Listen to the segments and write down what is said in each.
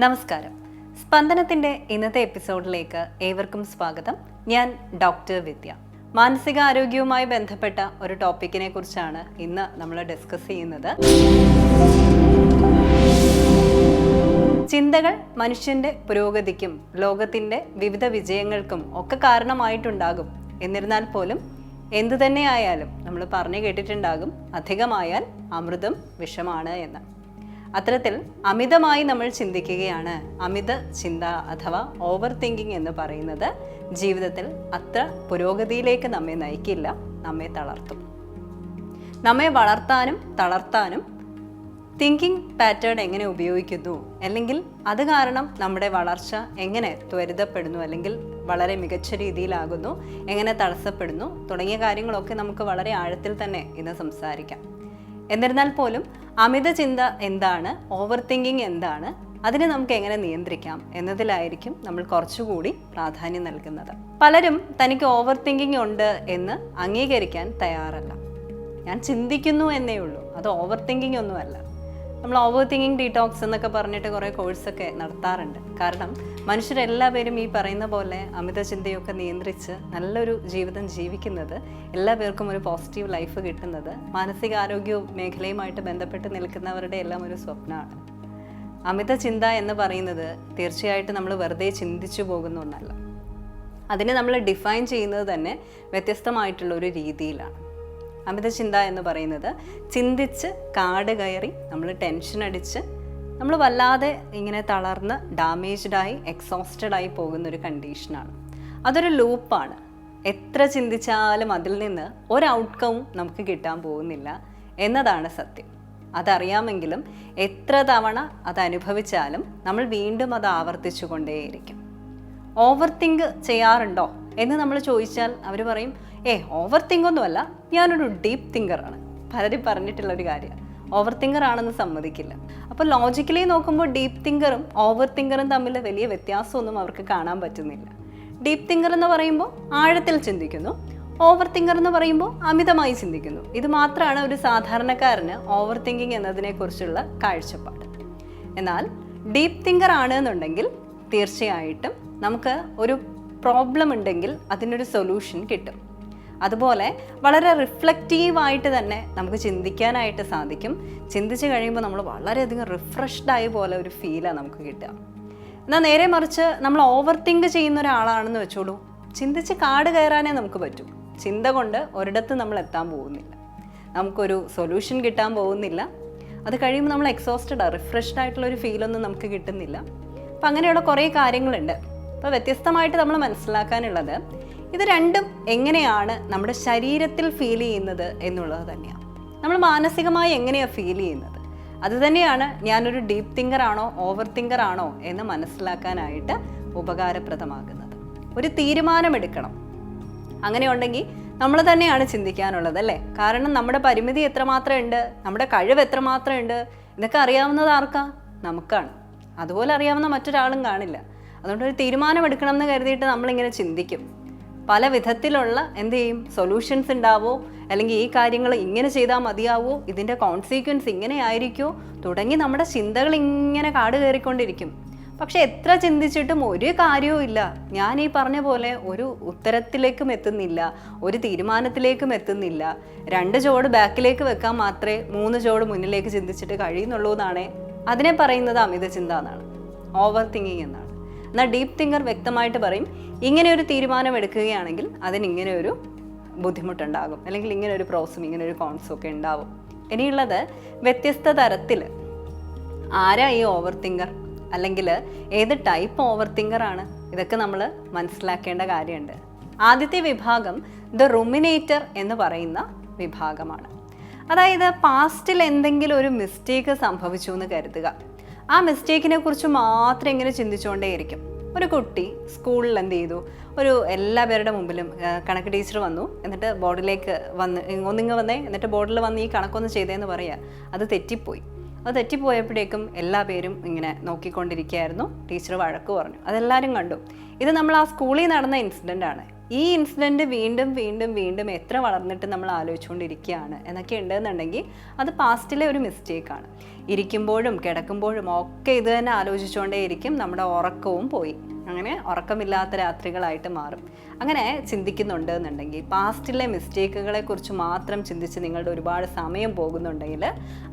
നമസ്കാരം. സ്പന്ദനത്തിന്റെ ഇന്നത്തെ എപ്പിസോഡിലേക്ക് ഏവർക്കും സ്വാഗതം. ഞാൻ ഡോക്ടർ വിദ്യ. മാനസികാരോഗ്യവുമായി ബന്ധപ്പെട്ട ഒരു ടോപ്പിക്കിനെ കുറിച്ചാണ് ഇന്ന് നമ്മൾ ഡിസ്കസ് ചെയ്യുന്നത്. ചിന്തകൾ മനുഷ്യന്റെ പുരോഗതിക്കും ലോകത്തിന്റെ വിവിധ വിജയങ്ങൾക്കും ഒക്കെ കാരണമായിട്ടുണ്ടാകും. എന്നിരുന്നാൽ പോലും എന്തു തന്നെയായാലും നമ്മൾ പറഞ്ഞു കേട്ടിട്ടുണ്ടാകും അധികമായാൽ അമൃതം വിഷമാണ് എന്ന്. അത്തരത്തിൽ അമിതമായി നമ്മൾ ചിന്തിക്കുകയാണ്. അമിത ചിന്ത അഥവാ ഓവർ തിങ്കിങ് എന്ന് പറയുന്നത് ജീവിതത്തിൽ അത്ര പുരോഗതിയിലേക്ക് നമ്മെ നയിക്കില്ല നമ്മെ തളർത്തും. നമ്മെ വളർത്താനും തളർത്താനും തിങ്കിങ് പാറ്റേൺ എങ്ങനെ ഉപയോഗിക്കുന്നു? അല്ലെങ്കിൽ അത് കാരണം നമ്മുടെ വളർച്ച എങ്ങനെ ത്വരിതപ്പെടുന്നു? അല്ലെങ്കിൽ വളരെ മികച്ച രീതിയിലാകുന്നു എങ്ങനെ തടസ്സപ്പെടുന്നു? തുടങ്ങിയ കാര്യങ്ങളൊക്കെ നമുക്ക് വളരെ ആഴത്തിൽ തന്നെ ഇന്ന് സംസാരിക്കാം. എന്നിരുന്നാൽ പോലും അമിത ചിന്ത എന്താണ്? ഓവർ തിങ്കിങ് എന്താണ്? അതിനെ നമുക്ക് എങ്ങനെ നിയന്ത്രിക്കാം? എന്നതിലായിരിക്കും നമ്മൾ കുറച്ചുകൂടി പ്രാധാന്യം നൽകുന്നത്. പലരും തനിക്ക് ഓവർ തിങ്കിങ് ഉണ്ട് എന്ന് അംഗീകരിക്കാൻ തയ്യാറല്ല. ഞാൻ ചിന്തിക്കുന്നു എന്നേ ഉള്ളൂ. അത് ഓവർ തിങ്കിങ് ഒന്നുമല്ല. നമ്മൾ ഓവർ തിങ്കിങ് ഡീടോക്സ് എന്നൊക്കെ പറഞ്ഞിട്ട് കുറേ കോഴ്സൊക്കെ നടത്താറുണ്ട്. കാരണം മനുഷ്യരെല്ലാവരും ഈ പറയുന്ന പോലെ അമിത ചിന്തയൊക്കെ നിയന്ത്രിച്ച് നല്ലൊരു ജീവിതം ജീവിക്കുന്നത് എല്ലാ പേർക്കും ഒരു പോസിറ്റീവ് ലൈഫ് കിട്ടുന്നത് മാനസികാരോഗ്യ മേഖലയുമായിട്ട് ബന്ധപ്പെട്ട് നിൽക്കുന്നവരുടെ എല്ലാം ഒരു സ്വപ്നമാണ്. അമിത ചിന്ത എന്ന് പറയുന്നത് തീർച്ചയായിട്ടും നമ്മൾ വെറുതെ ചിന്തിച്ചു പോകുന്ന ഒന്നല്ല. അതിനെ നമ്മൾ ഡിഫൈൻ ചെയ്യുന്നത് തന്നെ വ്യത്യസ്തമായിട്ടുള്ള ഒരു രീതിയിലാണ്. അമിത ചിന്ത എന്ന് പറയുന്നത് ചിന്തിച്ച് കാട് കയറി നമ്മൾ ടെൻഷൻ അടിച്ച് നമ്മൾ വല്ലാതെ ഇങ്ങനെ തളർന്ന് ഡാമേജ്ഡായി എക്സോസ്റ്റഡ് ആയി പോകുന്ന ഒരു കണ്ടീഷനാണ് അതൊരു ലൂപ്പാണ് എത്ര ചിന്തിച്ചാലും അതിൽ നിന്ന് ഒരു ഔട്ട്കവും നമുക്ക് കിട്ടാൻ പോകുന്നില്ല എന്നതാണ് സത്യം. അതറിയാമെങ്കിലും എത്ര തവണ അത് അനുഭവിച്ചാലും നമ്മൾ വീണ്ടും അത് ആവർത്തിച്ചു കൊണ്ടേയിരിക്കും ഓവർ തിങ്ക് ചെയ്യാറുണ്ടോ എന്ന് നമ്മൾ ചോദിച്ചാൽ അവർ പറയും ഏ ഓവർ തിങ്ക് ഒന്നുമല്ല ഞാനൊരു ഡീപ്പ് തിങ്കറാണ് പലരും പറഞ്ഞിട്ടുള്ള ഒരു കാര്യമാണ് ഓവർ തിങ്കർ ആണെന്ന് സമ്മതിക്കില്ല. അപ്പോൾ ലോജിക്കലി നോക്കുമ്പോൾ ഡീപ്പ് തിങ്കറും ഓവർ തിങ്കറും തമ്മിൽ വലിയ വ്യത്യാസമൊന്നും അവർക്ക് കാണാൻ പറ്റുന്നില്ല. ഡീപ്പ് തിങ്കർ എന്ന് പറയുമ്പോൾ ആഴത്തിൽ ചിന്തിക്കുന്നു ഓവർ തിങ്കർ എന്ന് പറയുമ്പോൾ അമിതമായി ചിന്തിക്കുന്നു. ഇത് മാത്രമാണ് ഒരു സാധാരണക്കാരന് ഓവർ തിങ്കിങ് എന്നതിനെക്കുറിച്ചുള്ള കാഴ്ചപ്പാട്. എന്നാൽ ഡീപ്പ് തിങ്കർ ആണ് എന്നുണ്ടെങ്കിൽ തീർച്ചയായിട്ടും നമുക്ക് ഒരു പ്രോബ്ലം ഉണ്ടെങ്കിൽ അതിനൊരു സൊല്യൂഷൻ കിട്ടും. അതുപോലെ വളരെ റിഫ്ലക്റ്റീവായിട്ട് തന്നെ നമുക്ക് ചിന്തിക്കാനായിട്ട് സാധിക്കും. ചിന്തിച്ച് കഴിയുമ്പോൾ നമ്മൾ വളരെയധികം റിഫ്രഷ്ഡ് ആയ പോലെ ഒരു ഫീലാണ് നമുക്ക് കിട്ടുക. എന്നാൽ നേരെ മറിച്ച് നമ്മൾ ഓവർ തിങ്ക് ചെയ്യുന്ന ഒരാളാണെന്ന് വെച്ചോളൂ. ചിന്തിച്ച് കാട് കയറാനേ നമുക്ക് പറ്റൂ. ചിന്ത കൊണ്ട് ഒരിടത്ത് നമ്മൾ എത്താൻ പോകുന്നില്ല. നമുക്കൊരു സൊല്യൂഷൻ കിട്ടാൻ പോകുന്നില്ല. അത് കഴിയുമ്പോൾ നമ്മൾ എക്സോസ്റ്റഡ് റിഫ്രഷ്ഡ് ആയിട്ടുള്ള ഒരു ഫീലൊന്നും നമുക്ക് കിട്ടുന്നില്ല. അപ്പം അങ്ങനെയുള്ള കുറേ കാര്യങ്ങളുണ്ട്. അപ്പോൾ വ്യത്യസ്തമായിട്ട് നമ്മൾ മനസ്സിലാക്കാനുള്ളത് ഇത് രണ്ടും എങ്ങനെയാണ് നമ്മുടെ ശരീരത്തിൽ ഫീൽ ചെയ്യുന്നത് എന്നുള്ളത് തന്നെയാണ് നമ്മൾ മാനസികമായി എങ്ങനെയാണ് ഫീൽ ചെയ്യുന്നത്? അതുതന്നെയാണ് ഞാനൊരു ഡീപ്പ് തിങ്കർ ആണോ ഓവർ തിങ്കർ ആണോ എന്ന് മനസ്സിലാക്കാനായിട്ട് ഉപകാരപ്രദമാകുന്നത്. ഒരു തീരുമാനമെടുക്കണം. അങ്ങനെ ഉണ്ടെങ്കിൽ നമ്മൾ തന്നെയാണ് ചിന്തിക്കാനുള്ളത് അല്ലേ? കാരണം നമ്മുടെ പരിമിതി എത്രമാത്രം ഉണ്ട് നമ്മുടെ കഴിവ് എത്രമാത്രം ഉണ്ട് ഇതൊക്കെ അറിയാവുന്നത് ആർക്കാ? നമുക്കാണ്. അതുപോലെ അറിയാവുന്ന മറ്റൊരാളും കാണില്ല. അതുകൊണ്ട് ഒരു തീരുമാനമെടുക്കണം എന്ന് കരുതിയിട്ട് നമ്മളിങ്ങനെ ചിന്തിക്കും. പല വിധത്തിലുള്ള എന്ത് ചെയ്യും? സൊല്യൂഷൻസ് ഉണ്ടാവോ? അല്ലെങ്കിൽ ഈ കാര്യങ്ങൾ ഇങ്ങനെ ചെയ്താൽ മതിയാവോ? ഇതിന്റെ കോൺസിക്വൻസ് ഇങ്ങനെ ആയിരിക്കുമോ തുടങ്ങി നമ്മുടെ ചിന്തകൾ ഇങ്ങനെ കാട് കയറിക്കൊണ്ടിരിക്കും. പക്ഷെ എത്ര ചിന്തിച്ചിട്ടും ഒരു കാര്യവും ഇല്ല. ഞാൻ ഈ പറഞ്ഞ പോലെ ഒരു ഉത്തരത്തിലേക്കും എത്തുന്നില്ല. ഒരു തീരുമാനത്തിലേക്കും എത്തുന്നില്ല. രണ്ട് ചോട് ബാക്കിലേക്ക് വെക്കാൻ മാത്രമേ മൂന്ന് ചോട് മുന്നിലേക്ക് ചിന്തിച്ചിട്ട് കഴിയുന്നുള്ളൂ എന്നാണ് അതിനെ പറയുന്നത് അമിത ചിന്ത എന്നാണ്. ഓവർ തിങ്കിങ് എന്നാണ്. എന്നാൽ ഡീപ് തിങ്കർ വ്യക്തമായിട്ട് പറയും ഇങ്ങനെ ഒരു തീരുമാനം എടുക്കുകയാണെങ്കിൽ അതിന് ഇങ്ങനെ ഒരു ബുദ്ധിമുട്ടുണ്ടാകും. അല്ലെങ്കിൽ ഇങ്ങനെ ഒരു പ്രോസും ഇങ്ങനെ ഒരു കോൺസും ഒക്കെ ഉണ്ടാവും. ഇനിയുള്ളത് വ്യത്യസ്ത തരത്തിൽ ആരാ ഈ ഓവർ തിങ്കർ അല്ലെങ്കിൽ ഏത് ടൈപ്പ് ഓവർ തിങ്കർ ആണ്? ഇതൊക്കെ നമ്മൾ മനസ്സിലാക്കേണ്ട കാര്യമുണ്ട്. ആദ്യത്തെ വിഭാഗം ദ റുമിനേറ്റർ എന്ന് പറയുന്ന വിഭാഗമാണ്. അതായത് പാസ്റ്റിൽ എന്തെങ്കിലും ഒരു മിസ്റ്റേക്ക് സംഭവിച്ചു എന്ന് കരുതുക. ആ മിസ്റ്റേക്കിനെ കുറിച്ച് മാത്രം ഇങ്ങനെ ചിന്തിച്ചുകൊണ്ടേയിരിക്കും. ഒരു കുട്ടി സ്കൂളിൽ എന്ത് ചെയ്തു? ഒരു എല്ലാ പേരുടെ മുമ്പിലും കണക്ക് ടീച്ചർ വന്നു. എന്നിട്ട് ബോർഡിലേക്ക് വന്ന് ഒന്നിങ്ങ് വന്നേ. എന്നിട്ട് ബോർഡിൽ വന്ന് ഈ കണക്കൊന്ന് ചെയ്തേന്ന് പറയുക അത് തെറ്റിപ്പോയി. അത് തെറ്റിപ്പോയപ്പോഴേക്കും എല്ലാ പേരും ഇങ്ങനെ നോക്കിക്കൊണ്ടിരിക്കുകയായിരുന്നു. ടീച്ചർ വഴക്ക് പറഞ്ഞു. അതെല്ലാവരും കണ്ടു. ഇത് നമ്മൾ ആ സ്കൂളിൽ നടന്ന ഇൻസിഡന്റ് ആണ്. ഈ ഇൻസിഡന്റ് വീണ്ടും വീണ്ടും വീണ്ടും എത്ര വളർന്നിട്ട് നമ്മൾ ആലോചിച്ചുകൊണ്ടിരിക്കുകയാണ് എന്നൊക്കെ ഉണ്ടെന്നുണ്ടെങ്കിൽ അത് പാസ്റ്റിലെ ഒരു മിസ്റ്റേക്കാണ്. ഇരിക്കുമ്പോഴും കിടക്കുമ്പോഴും ഒക്കെ ഇത് തന്നെ ആലോചിച്ചുകൊണ്ടേയിരിക്കും നമ്മുടെ ഉറക്കവും പോയി. അങ്ങനെ ഉറക്കമില്ലാത്ത രാത്രികളായിട്ട് മാറും. അങ്ങനെ ചിന്തിക്കുന്നുണ്ട് എന്നുണ്ടെങ്കിൽ പാസ്റ്റിലെ മിസ്റ്റേക്കുകളെ കുറിച്ച് മാത്രം ചിന്തിച്ച് നിങ്ങളുടെ ഒരുപാട് സമയം പോകുന്നുണ്ടെങ്കിൽ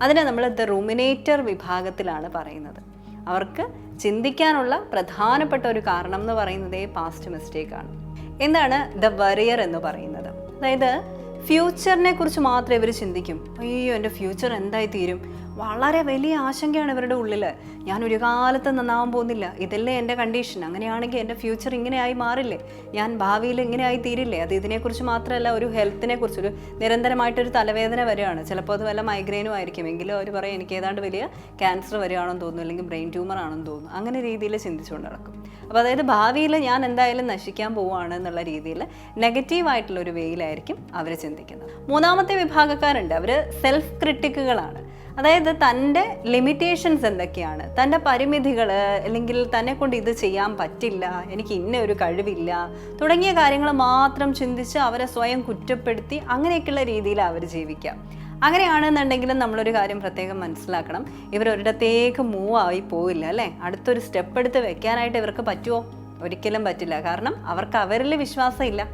അതിനെ നമ്മൾ ദ റൂമിനേറ്റർ വിഭാഗത്തിലാണ് പറയുന്നത്. അവർക്ക് ചിന്തിക്കാനുള്ള പ്രധാനപ്പെട്ട ഒരു കാരണം എന്ന് പറയുന്നത് പാസ്റ്റ് മിസ്റ്റേക്കാണ്. എന്താണ് ദ വറിയർ എന്ന് പറയുന്നത്. അതായത് ഫ്യൂച്ചറിനെ കുറിച്ച് മാത്രമേ ഇവർ ചിന്തിക്കും. അയ്യോ എന്റെ ഫ്യൂച്ചർ എന്തായി തീരും വളരെ വലിയ ആശങ്കയാണ് ഇവരുടെ ഉള്ളിൽ ഞാൻ ഒരു കാലത്ത് നന്നാവാൻ പോകുന്നില്ല. ഇതല്ലേ എന്റെ കണ്ടീഷൻ അങ്ങനെയാണെങ്കിൽ എന്റെ ഫ്യൂച്ചർ ഇങ്ങനെയായി മാറില്ലേ? ഞാൻ ഭാവിയിൽ ഇങ്ങനെയായി തീരില്ലേ? അത് ഇതിനെക്കുറിച്ച് മാത്രമല്ല ഒരു ഹെൽത്തിനെ കുറിച്ച് ഒരു നിരന്തരമായിട്ടൊരു തലവേദന വരികയാണ്. ചിലപ്പോൾ അത് വല്ല മൈഗ്രെയിനും ആയിരിക്കും. എങ്കിലും അവർ പറയും എനിക്ക് ഏതാണ്ട് വലിയ ക്യാൻസർ വരികയാണെന്ന് തോന്നുന്നു അല്ലെങ്കിൽ ബ്രെയിൻ ട്യൂമർ ആണെന്ന് തോന്നുന്നു. അങ്ങനെ രീതിയിൽ ചിന്തിച്ചുകൊണ്ട് നടക്കും. അപ്പോൾ അതായത് ഭാവിയിൽ ഞാൻ എന്തായാലും നശിക്കാൻ പോവുകയാണ് എന്നുള്ള രീതിയിൽ നെഗറ്റീവായിട്ടുള്ള ഒരു വേയിലായിരിക്കും അവർ ചിന്തിക്കുന്നത്. മൂന്നാമത്തെ വിഭാഗക്കാരുണ്ട്. അവർ സെൽഫ് ക്രിട്ടിക്കുകളാണ് അതായത് തന്റെ ലിമിറ്റേഷൻസ് എന്തൊക്കെയാണ്? തന്റെ പരിമിതികൾ അല്ലെങ്കിൽ തന്നെ കൊണ്ട് ഇത് ചെയ്യാൻ പറ്റില്ല എനിക്ക് ഇന്ന ഒരു കഴിവില്ല തുടങ്ങിയ കാര്യങ്ങൾ മാത്രം ചിന്തിച്ച് അവരെ സ്വയം കുറ്റപ്പെടുത്തി അങ്ങനെയൊക്കെയുള്ള രീതിയിൽ അവർ ജീവിക്കാം അങ്ങനെയാണെന്നുണ്ടെങ്കിലും നമ്മളൊരു കാര്യം പ്രത്യേകം മനസ്സിലാക്കണം. ഇവർ ഒരിടത്തേക്ക് മൂവ് ആയി പോവില്ല അല്ലേ? അടുത്തൊരു സ്റ്റെപ്പ് എടുത്ത് വെക്കാനായിട്ട് ഇവർക്ക് പറ്റുമോ ഒരിക്കലും പറ്റില്ല. കാരണം അവർക്ക് അവരിൽ വിശ്വാസമില്ല.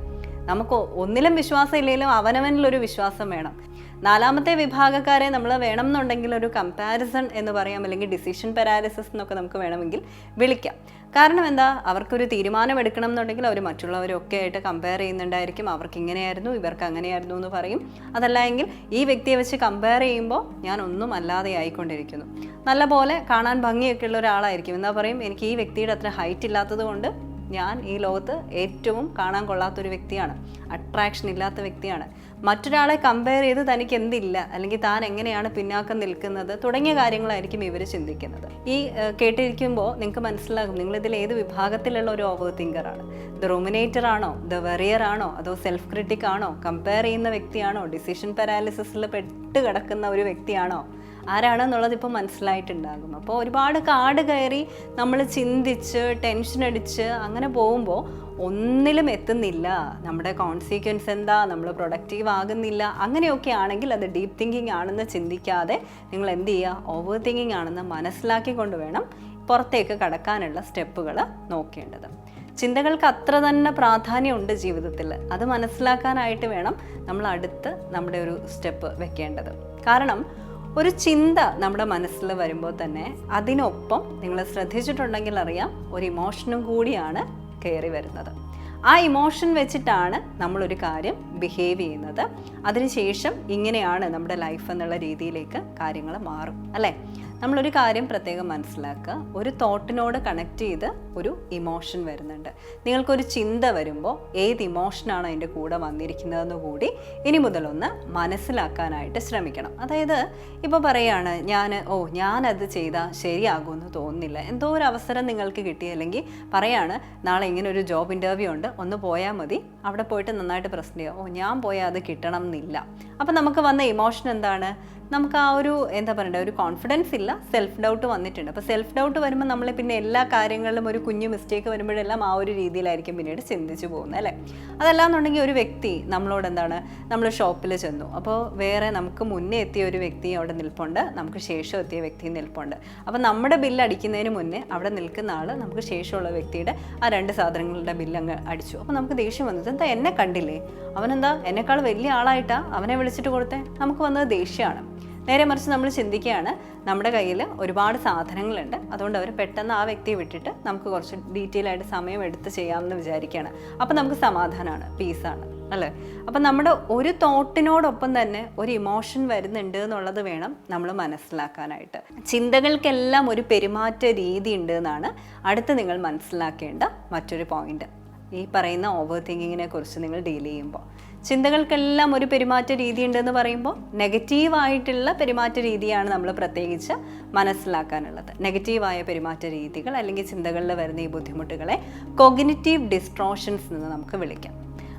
നമുക്ക് ഒന്നിലും വിശ്വാസം ഇല്ലെങ്കിലും അവനവനിലൊരു വിശ്വാസം വേണം. നാലാമത്തെ വിഭാഗക്കാരെ നമ്മൾ വേണം എന്നുണ്ടെങ്കിൽ ഒരു കമ്പാരിസൺ എന്ന് പറയാം അല്ലെങ്കിൽ ഡിസിഷൻ പാരാലിസിസ് എന്നൊക്കെ നമുക്ക് വേണമെങ്കിൽ വിളിക്കാം. കാരണം എന്താ? അവർക്കൊരു തീരുമാനം എടുക്കണം എന്നുണ്ടെങ്കിൽ അവർ മറ്റുള്ളവരൊക്കെ ആയിട്ട് കമ്പയർ ചെയ്യുന്നുണ്ടായിരിക്കും. അവർക്ക് ഇങ്ങനെയായിരുന്നു ഇവർക്ക് അങ്ങനെയായിരുന്നു എന്ന് പറയും. അതല്ല എങ്കിൽ ഈ വ്യക്തിയെ വെച്ച് കമ്പയർ ചെയ്യുമ്പോൾ ഞാൻ ഒന്നും അല്ലാതെ ആയിക്കൊണ്ടിരിക്കുന്നു. നല്ല പോലെ കാണാൻ ഭംഗിയൊക്കെ ഉള്ള ഒരാളായിരിക്കും. എന്താ പറയും? എനിക്ക് ഈ വ്യക്തിയുടെ അത്ര ഹൈറ്റ് ഇല്ലാത്തത് കൊണ്ട് ഞാൻ ഈ ലോകത്ത് ഏറ്റവും കാണാൻ കൊള്ളാത്തൊരു വ്യക്തിയാണ്. അട്രാക്ഷൻ ഇല്ലാത്ത വ്യക്തിയാണ്. മറ്റൊരാളെ കമ്പയർ ചെയ്ത് തനിക്ക് എന്തില്ല അല്ലെങ്കിൽ താൻ എങ്ങനെയാണ് പിന്നാക്കം നിൽക്കുന്നത്? തുടങ്ങിയ കാര്യങ്ങളായിരിക്കും ഇവർ ചിന്തിക്കുന്നത്. ഈ കേട്ടിരിക്കുമ്പോൾ നിങ്ങൾക്ക് മനസ്സിലാകും. നിങ്ങൾ ഇതിൽ ഏത് വിഭാഗത്തിലുള്ള ഒരു ഓവർ തിങ്കറാണ് ദ റൊമിനേറ്റർ ആണോ? ദ വെറിയർ ആണോ? അതോ സെൽഫ് ക്രിട്ടിക് ആണോ? കമ്പയർ ചെയ്യുന്ന വ്യക്തിയാണോ? ഡിസിഷൻ പാരാലിസിസിൽ പെട്ട് കിടക്കുന്ന ഒരു വ്യക്തിയാണോ? ആരാണെന്നുള്ളത് ഇപ്പോൾ മനസ്സിലായിട്ടുണ്ടാകും. അപ്പോൾ ഒരുപാട് കാട് കയറി നമ്മൾ ചിന്തിച്ച് ടെൻഷൻ അടിച്ച് അങ്ങനെ പോകുമ്പോൾ ഒന്നിലും എത്തുന്നില്ല. നമ്മുടെ കോൺസിക്വൻസ് എന്താ? നമ്മൾ പ്രൊഡക്റ്റീവ് ആകുന്നില്ല. അങ്ങനെയൊക്കെ ആണെങ്കിൽ അത് ഡീപ്പ് തിങ്കിങ് ആണെന്ന് ചിന്തിക്കാതെ നിങ്ങൾ എന്ത് ചെയ്യുക? ഓവർ തിങ്കിങ് ആണെന്ന് മനസ്സിലാക്കിക്കൊണ്ട് വേണം പുറത്തേക്ക് കടക്കാനുള്ള സ്റ്റെപ്പുകൾ നോക്കേണ്ടത്. ചിന്തകൾക്ക് അത്ര തന്നെ പ്രാധാന്യമുണ്ട് ജീവിതത്തിൽ. അത് മനസ്സിലാക്കാനായിട്ട് വേണം നമ്മൾ അടുത്ത് നമ്മുടെ ഒരു സ്റ്റെപ്പ് വെക്കേണ്ടത്. കാരണം ഒരു ചിന്ത നമ്മുടെ മനസ്സിൽ വരുമ്പോൾ തന്നെ അതിനൊപ്പം നിങ്ങൾ ശ്രദ്ധിച്ചിട്ടുണ്ടെങ്കിൽ അറിയാം ഒരു ഇമോഷനും കൂടിയാണ് കയറി വരുന്നത്. ആ ഇമോഷൻ വെച്ചിട്ടാണ് നമ്മളൊരു കാര്യം ബിഹേവ് ചെയ്യുന്നത്. അതിനുശേഷം ഇങ്ങനെയാണ് നമ്മുടെ ലൈഫ് എന്നുള്ള രീതിയിലേക്ക് കാര്യങ്ങൾ മാറും. അല്ലേ? നമ്മളൊരു കാര്യം പ്രത്യേകം മനസ്സിലാക്കുക. ഒരു തോട്ടിനോട് കണക്ട് ചെയ്ത് ഒരു ഇമോഷൻ വരുന്നുണ്ട്. നിങ്ങൾക്കൊരു ചിന്ത വരുമ്പോൾ ഏത് ഇമോഷനാണ് അതിന്റെ കൂടെ വന്നിരിക്കുന്നതെന്ന് കൂടി ഇനി മുതലൊന്ന് മനസ്സിലാക്കാനായിട്ട് ശ്രമിക്കണം. അതായത് ഇപ്പോൾ പറയുകയാണ് ഞാൻ ഓ ഞാനത് ചെയ്താൽ ശരിയാകുമെന്ന് തോന്നുന്നില്ല. എന്തോ ഒരു അവസരം നിങ്ങൾക്ക് കിട്ടി. അല്ലെങ്കിൽ പറയാണ് നാളെ ഇങ്ങനെ ഒരു ജോബ് ഇന്റർവ്യൂ ഉണ്ട്. ഒന്ന് പോയാൽ മതി. അവിടെ പോയിട്ട് നന്നായിട്ട് പ്രശ്നം ചെയ്യുക ഓ ഞാൻ പോയാൽ അത് കിട്ടണം എന്നില്ല. അപ്പം നമുക്ക് വന്ന ഇമോഷൻ എന്താണ്? നമുക്ക് ആ ഒരു എന്താ പറയണ്ടേ ഒരു കോൺഫിഡൻസ് ഇല്ല. സെൽഫ് ഡൗട്ട് വന്നിട്ടുണ്ട്. അപ്പോൾ സെൽഫ് ഡൗട്ട് വരുമ്പോൾ നമ്മൾ പിന്നെ എല്ലാ കാര്യങ്ങളിലും ഒരു കുഞ്ഞു മിസ്റ്റേക്ക് വരുമ്പോഴെല്ലാം ആ ഒരു രീതിയിലായിരിക്കും പിന്നീട് ചിന്തിച്ചു പോകുന്നത് അല്ലേ? അതല്ലാന്നുണ്ടെങ്കിൽ ഒരു വ്യക്തി നമ്മളോട് എന്താണ് നമ്മൾ ഷോപ്പിൽ ചെന്നു. അപ്പോൾ വേറെ നമുക്ക് മുന്നേ എത്തിയ ഒരു വ്യക്തി അവിടെ നിൽപ്പുണ്ട്. നമുക്ക് ശേഷം എത്തിയ വ്യക്തി നിൽപ്പുണ്ട്. അപ്പോൾ നമ്മുടെ ബില്ല് അടിക്കുന്നതിന് മുന്നേ അവിടെ നിൽക്കുന്ന ആൾ നമുക്ക് ശേഷമുള്ള വ്യക്തിയുടെ ആ രണ്ട് സാധനങ്ങളുടെ ബില്ലങ്ങ് അടിച്ചു. അപ്പോൾ നമുക്ക് ദേഷ്യം വന്നത് എന്താ എന്നെ കണ്ടില്ലേ? അവനെന്താ എന്നെക്കാൾ വലിയ ആളായിട്ടാണ് അവനെ വിളിച്ചിട്ട് കൊടുത്തേ? നമുക്ക് വന്നത് ദേഷ്യമാണ്. നേരെ മറിച്ച് നമ്മൾ ചിന്തിക്കുകയാണ് നമ്മുടെ കയ്യിൽ ഒരുപാട് സാധനങ്ങളുണ്ട്. അതുകൊണ്ട് അവർ പെട്ടെന്ന് ആ വ്യക്തിയെ വിട്ടിട്ട് നമുക്ക് കുറച്ച് ഡീറ്റെയിൽ ആയിട്ട് സമയം എടുത്ത് ചെയ്യാമെന്ന് വിചാരിക്കുകയാണ്. അപ്പം നമുക്ക് സമാധാനമാണ് പീസാണ് അല്ലേ? അപ്പം നമ്മുടെ ഒരു തോട്ടിനോടൊപ്പം തന്നെ ഒരു ഇമോഷൻ വരുന്നുണ്ട് എന്നുള്ളത് വേണം നമ്മൾ മനസ്സിലാക്കാനായിട്ട്. ചിന്തകൾക്കെല്ലാം ഒരു പെരുമാറ്റ രീതി ഉണ്ട് എന്നാണ് അടുത്ത് നിങ്ങൾ മനസ്സിലാക്കേണ്ട മറ്റൊരു പോയിന്റ് ഈ പറയുന്ന ഓവർ തിങ്കിങ്ങിനെ കുറിച്ച് നിങ്ങൾ ഡീൽ ചെയ്യുമ്പോൾ ചിന്തകൾക്കെല്ലാം ഒരു പെരുമാറ്റ രീതി ഉണ്ടെന്ന് പറയുമ്പോൾ നെഗറ്റീവായിട്ടുള്ള പെരുമാറ്റ രീതിയാണ് നമ്മൾ പ്രത്യേകിച്ച് മനസ്സിലാക്കാനുള്ളത്. നെഗറ്റീവായ പെരുമാറ്റ രീതികൾ അല്ലെങ്കിൽ ചിന്തകളിൽ വരുന്ന ഈ ബുദ്ധിമുട്ടുകളെ കൊഗ്നിറ്റീവ് ഡിസ്ട്രോഷൻസ് എന്ന് നമുക്ക് വിളിക്കാം.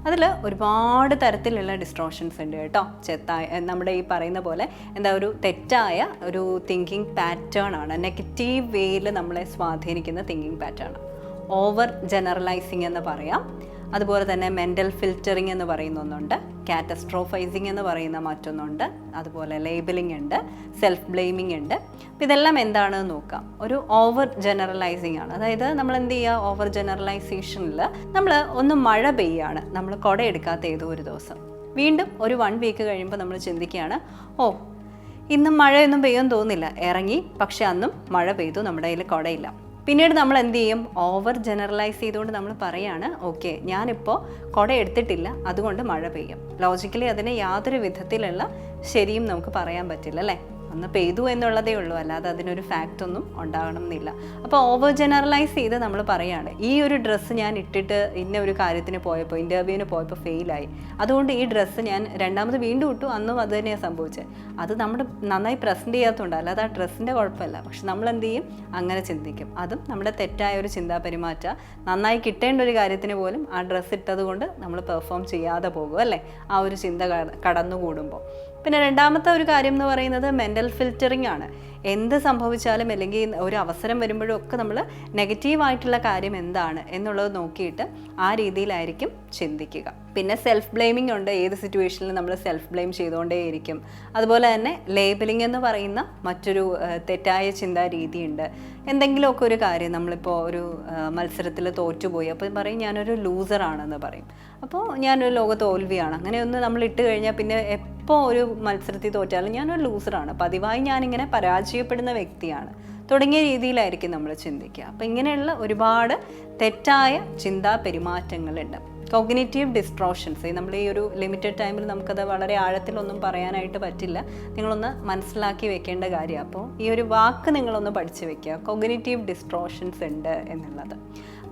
അതിൽ ഒരുപാട് തരത്തിലുള്ള ഡിസ്ട്രോഷൻസ് ഉണ്ട് കേട്ടോ. ചെത്തായ നമ്മുടെ ഈ പറയുന്ന പോലെ എന്താ ഒരു തെറ്റായ ഒരു തിങ്കിങ് പാറ്റേൺ ആണ്. നെഗറ്റീവ് വേയിൽ നമ്മളെ സ്വാധീനിക്കുന്ന തിങ്കിങ് പാറ്റേൺ ഓവർ ജനറലൈസിങ് എന്ന് പറയാം. അതുപോലെ തന്നെ മെന്റൽ ഫിൽറ്ററിങ് എന്ന് പറയുന്ന ഒന്നുണ്ട്. കാറ്റസ്ട്രോഫൈസിങ് എന്ന് പറയുന്ന മറ്റൊന്നുണ്ട്. അതുപോലെ ലേബലിംഗ് ഉണ്ട്. സെൽഫ് ബ്ലെയിമിംഗ് ഉണ്ട്. അപ്പോൾ ഇതെല്ലാം എന്താണെന്ന് നോക്കാം. ഒരു ഓവർ ജനറലൈസിങ് ആണ്. അതായത് നമ്മൾ എന്ത് ചെയ്യുക? ഓവർ ജനറലൈസേഷനിൽ നമ്മൾ ഒന്ന് മഴ പെയ്യാണ്. നമ്മൾ കുട എടുക്കാത്ത ഏതോ ഒരു ദിവസം. വീണ്ടും ഒരു വൺ വീക്ക് കഴിയുമ്പോൾ നമ്മൾ ചിന്തിക്കുകയാണ് ഓ ഇന്നും മഴയൊന്നും പെയ്യാൻ തോന്നില്ല ഇറങ്ങി പക്ഷെ അന്നും മഴ പെയ്തു. നമ്മുടെ കയ്യിൽ കുടയില്ല. പിന്നീട് നമ്മൾ എന്ത് ചെയ്യും? ഓവർ ജനറലൈസ് ചെയ്തുകൊണ്ട് നമ്മൾ പറയാണ് ഓക്കെ ഞാനിപ്പോൾ കുട എടുത്തിട്ടില്ല അതുകൊണ്ട് മഴ പെയ്യും. ലോജിക്കലി അതിന് യാതൊരു വിധത്തിലുള്ള ശരിയും നമുക്ക് പറയാൻ പറ്റില്ല അല്ലേ? ഒന്ന് പെയ്തു എന്നുള്ളതേ ഉള്ളൂ. അല്ലാതെ അതിനൊരു ഫാക്റ്റ് ഒന്നും ഉണ്ടാകണം എന്നില്ല അപ്പോൾ ഓവർ ജനറലൈസ് ചെയ്ത് നമ്മൾ പറയുകയാണ് ഈ ഒരു ഡ്രസ്സ് ഞാൻ ഇട്ടിട്ട് ഇന്ന ഒരു കാര്യത്തിന് പോയപ്പോൾ ഇന്റർവ്യൂവിന് പോയപ്പോൾ ഫെയിലായി അതുകൊണ്ട് ഈ ഡ്രസ്സ് ഞാൻ രണ്ടാമത് വീണ്ടും ഇട്ടു അന്നും അത് തന്നെയാണ് സംഭവിച്ചത് അത് നമ്മൾ നന്നായി പ്രസന്റ് ചെയ്യാത്തതുകൊണ്ട് അല്ലാതെ ആ ഡ്രസ്സിന്റെ കുഴപ്പമല്ല. പക്ഷെ നമ്മൾ എന്ത് ചെയ്യും? അങ്ങനെ ചിന്തിക്കും. അതും നമ്മുടെ തെറ്റായ ഒരു ചിന്താ പെരുമാറ്റ. നന്നായി കിട്ടേണ്ട ഒരു കാര്യത്തിന് പോലും ആ ഡ്രസ്സ് ഇട്ടതുകൊണ്ട് നമ്മൾ പെർഫോം ചെയ്യാതെ പോകും അല്ലേ? ആ ഒരു ചിന്ത കട- കടന്നുകൂടുമ്പോൾ പിന്നെ രണ്ടാമത്തെ ഒരു കാര്യം എന്ന് പറയുന്നത് മെന്റൽ ഫിൽറ്ററിംഗ് ആണ്. എന്ത് സംഭവിച്ചാലും അല്ലെങ്കിൽ ഒരു അവസരം വരുമ്പോഴും ഒക്കെ നമ്മൾ നെഗറ്റീവായിട്ടുള്ള കാര്യം എന്താണ് എന്നുള്ളത് നോക്കിയിട്ട് ആ രീതിയിലായിരിക്കും ചിന്തിക്കുക. പിന്നെ സെൽഫ് ബ്ലെയിമിംഗ് ഉണ്ട്. ഏത് സിറ്റുവേഷനിലും നമ്മൾ സെൽഫ് ബ്ലെയിം ചെയ്തുകൊണ്ടേയിരിക്കും. അതുപോലെ തന്നെ ലേബലിംഗ് എന്ന് പറയുന്ന മറ്റൊരു തെറ്റായ ചിന്താ രീതിയുണ്ട് എന്തെങ്കിലുമൊക്കെ ഒരു കാര്യം നമ്മളിപ്പോൾ ഒരു മത്സരത്തിൽ തോറ്റുപോയി. അപ്പോൾ പറയും ഞാനൊരു ലൂസറാണെന്ന് പറയും. അപ്പോൾ ഞാനൊരു ലോക തോൽവിയാണ്. അങ്ങനെയൊന്ന് നമ്മൾ ഇട്ട് കഴിഞ്ഞാൽ പിന്നെ എപ്പോൾ ഒരു മത്സരത്തിൽ തോറ്റാലും ഞാനൊരു ലൂസറാണ് പതിവായി ഞാനിങ്ങനെ പരാജയപ്പെടുന്ന വ്യക്തിയാണ്. തുടങ്ങിയ രീതിയിലായിരിക്കും നമ്മൾ ചിന്തിക്കുക. അപ്പം ഇങ്ങനെയുള്ള ഒരുപാട് തെറ്റായ ചിന്താ പെരുമാറ്റങ്ങളുണ്ട്. കോഗ്നേറ്റീവ് ഡിസ്ട്രോഷൻസ് നമ്മൾ ഈ ഒരു ലിമിറ്റഡ് ടൈമിൽ നമുക്കത് വളരെ ആഴത്തിലൊന്നും പറയാനായിട്ട് പറ്റില്ല. നിങ്ങളൊന്ന് മനസ്സിലാക്കി വെക്കേണ്ട കാര്യം അപ്പോൾ ഈ ഒരു വാക്ക് നിങ്ങളൊന്ന് പഠിച്ചു വെക്കുക. കോഗ്നേറ്റീവ് ഡിസ്ട്രോഷൻസ് ഉണ്ട് എന്നുള്ളത്.